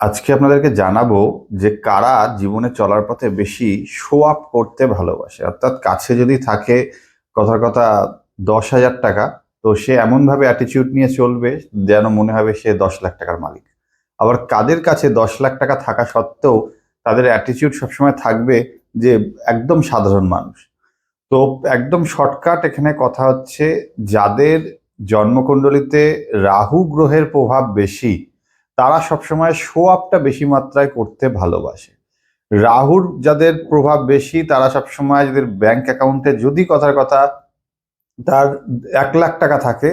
আজকে আপনাদেরকে জানাব যে কারা জীবনে চলার পথে বেশি শো আপ করতে ভালোবাসে। অর্থাৎ কাছে যদি থাকে কথার কথা দশ হাজার টাকা, তো সে এমনভাবে অ্যাটিটিউড নিয়ে চলবে যেন মনে হবে সে দশ লাখ টাকার মালিক। আবার কাদের কাছে দশ লাখ টাকা থাকা সত্ত্বেও তাদের অ্যাটিটিউড সবসময় থাকবে যে একদম সাধারণ মানুষ। তো একদম শর্টকাট এখানে কথা হচ্ছে, যাদের জন্মকুণ্ডলিতে রাহু গ্রহের প্রভাব বেশি তারা সবসময় শো আপটা বেশি মাত্রায় করতে ভালোবাসে। রাহুর যাদের প্রভাব বেশি, তারা সবসময় যাদের ব্যাংক অ্যাকাউন্টে যদি কথার কথা তার এক লাখ টাকা থাকে,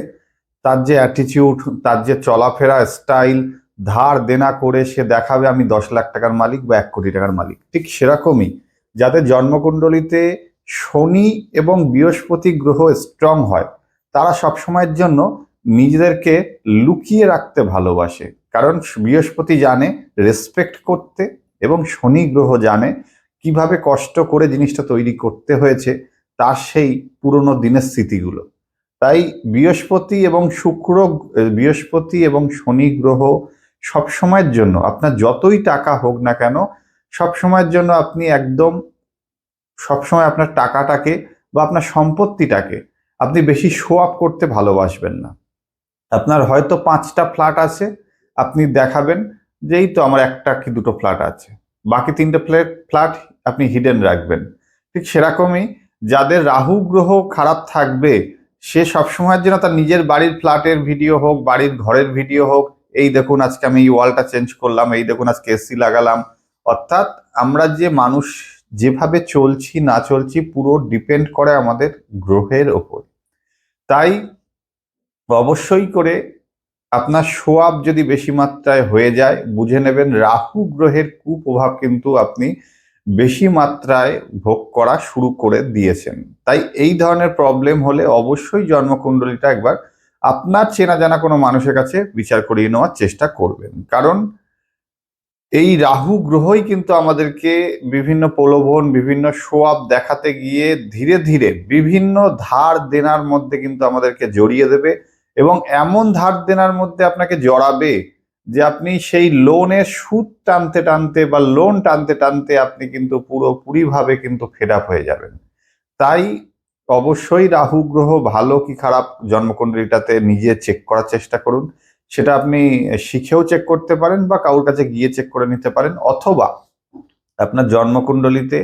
তার যে অ্যাটিটিউড তার যে চলাফেরা স্টাইল ধার দেনা করে সে দেখাবে, আমি দশ লাখ টাকার মালিক বা এক কোটি টাকার মালিক। ঠিক সেরকমই যাদের জন্মকুণ্ডলিতে শনি এবং বৃহস্পতি গ্রহ স্ট্রং হয়, তারা সবসময়ের জন্য নিজেদেরকে লুকিয়ে রাখতে ভালোবাসে। কারণ বৃহস্পতি জানে রেসপেক্ট করতে এবং শনি গ্রহ জানে কীভাবে কষ্ট করে জিনিসটা তৈরি করতে হয়েছে তার সেই পুরনো দিনের স্মৃতিগুলো। তাই বৃহস্পতি এবং শুক্র, বৃহস্পতি এবং শনি গ্রহ সব সময়ের জন্য, আপনার যতই টাকা হোক না কেন সব সময়ের জন্য আপনি একদম সবসময় আপনার টাকাটাকে বা আপনার সম্পত্তিটাকে আপনি বেশি শো আপ করতে ভালোবাসবেন না। আপনার হয়তো পাঁচটা ফ্ল্যাট আছে আপনি দেখাবেন যে এই তো আমার একটা কি দুটো ফ্ল্যাট আছে। বাকি তিনটে ফ্ল্যাট ফ্ল্যাট আপনি হিডেন রাখবেন। ঠিক সেরকমই যাদের রাহু গ্রহ খারাপ থাকবে, সে সবসময়ের জন্য তার নিজের বাড়ির ফ্ল্যাটের ভিডিও হোক, বাড়ির ঘরের ভিডিও হোক, এই দেখুন আজকে আমি এই ওয়ালটা চেঞ্জ করলাম, এই দেখুন আজকে এসি লাগালাম। অর্থাৎ আমরা যে মানুষ, যেভাবে চলছি, না চলছি, পুরো ডিপেন্ড করে আমাদের গ্রহের ওপর। তাই অবশ্যই করে আপনার সোয়াব যদি বেশি মাত্রায় হয়ে যায়, বুঝে নেবেন রাহু গ্রহের কুপ্রভাব কিন্তু আপনি বেশি মাত্রায় ভোগ করা শুরু করে দিয়েছেন। তাই এই ধরনের প্রবলেম হলে অবশ্যই জন্মকুণ্ডলীটা একবার আপনার চেনা জানা কোনো মানুষের কাছে বিচার করিয়ে নেওয়ার চেষ্টা করবেন। কারণ এই রাহু গ্রহই কিন্তু আমাদেরকে বিভিন্ন প্রলোভন, বিভিন্ন সোয়াব দেখাতে গিয়ে ধীরে ধীরে বিভিন্ন ধার দেনার মধ্যে কিন্তু আমাদেরকে জড়িয়ে দেবে। এমন ধার দেনার মধ্যে আপনাকে জড়াবে যে আপনি সেই লোনের সুদ টানতে টানতে বা লোন টানতে টানতে আপনি কিন্তু পুরোপুরিভাবে কিন্তু ফেড আপ হয়ে যাবেন। তাই অবশ্যই রাহু গ্রহ ভালো কি খারাপ জন্মকুণ্ডলীটাতে নিজে চেক করার চেষ্টা করুন। সেটা আপনি শিখেও চেক করতে পারেন বা কারোর কাছে গিয়ে চেক করে নিতে পারেন অথবা আপনার জন্মকুণ্ডলিতে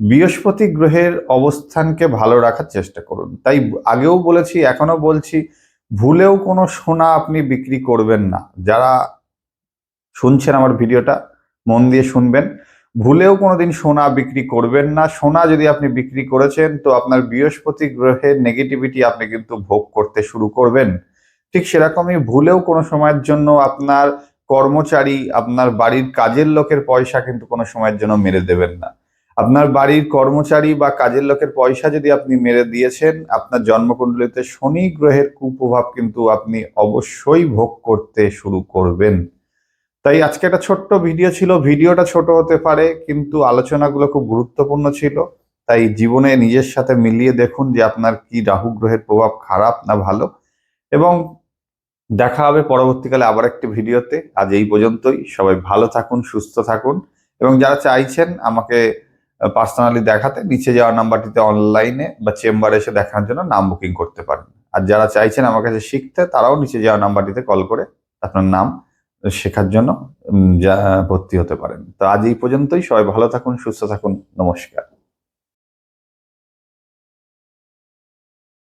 বৃহস্পতি গ্রহের অবস্থানকে ভালো রাখার চেষ্টা করুন। তাই আগেও বলেছি এখনও বলছি ভুলেও কোনো সোনা আপনি বিক্রি করবেন না। যারা শুনছেন আমার ভিডিওটা, মন দিয়ে শুনবেন। ভুলেও কোনোদিন সোনা বিক্রি করবেন না। সোনা যদি আপনি বিক্রি করেছেন, তো আপনার বৃহস্পতি গ্রহের নেগেটিভিটি আপনি কিন্তু ভোগ করতে শুরু করবেন। ঠিক সেরকমই ভুলেও কোনো সময়ের জন্য আপনার কর্মচারী, আপনার বাড়ির কাজের লোকের পয়সা কিন্তু কোনো সময়ের জন্য মেরে দেবেন না। আপনার বাড়ির কর্মচারী বা কাজের লোকের পয়সা যদি আপনি মেরে দিয়েছেন, আপনার জন্মকুণ্ডলিতে শনি গ্রহের কুপ্রভাব কিন্তু আপনি অবশ্যই ভোগ করতে শুরু করবেন। তাই আজকে একটা ছোট্ট ভিডিও ছিল, ভিডিওটা ছোট হতে পারে, কিন্তু আলোচনাগুলো খুব গুরুত্বপূর্ণ ছিল। তাই জীবনে নিজের সাথে মিলিয়ে দেখুন যে আপনার কি রাহু গ্রহের প্রভাব খারাপ না ভালো। এবং দেখা হবে পরবর্তীকালে আবার একটি ভিডিওতে। আজ এই পর্যন্তই। সবাই ভালো থাকুন, সুস্থ থাকুন। এবং যারা চাইছেন আমাকে পার্সোনালি দেখাতে, নিচে যাওয়ার নাম্বারটিতে অনলাইনে বা চেম্বারে এসে দেখার জন্য নাম বুকিং করতে পারেন আর যারা চাইছেন আমার কাছে শিখতে, তারাও নিচে যাওয়ার নাম্বারটিতে কল করে আপনার নাম শেখার জন্য ভর্তি হতে পারেন। তো আজ এই পর্যন্তই, সবাই ভালো থাকুন, সুস্থ থাকুন, নমস্কার।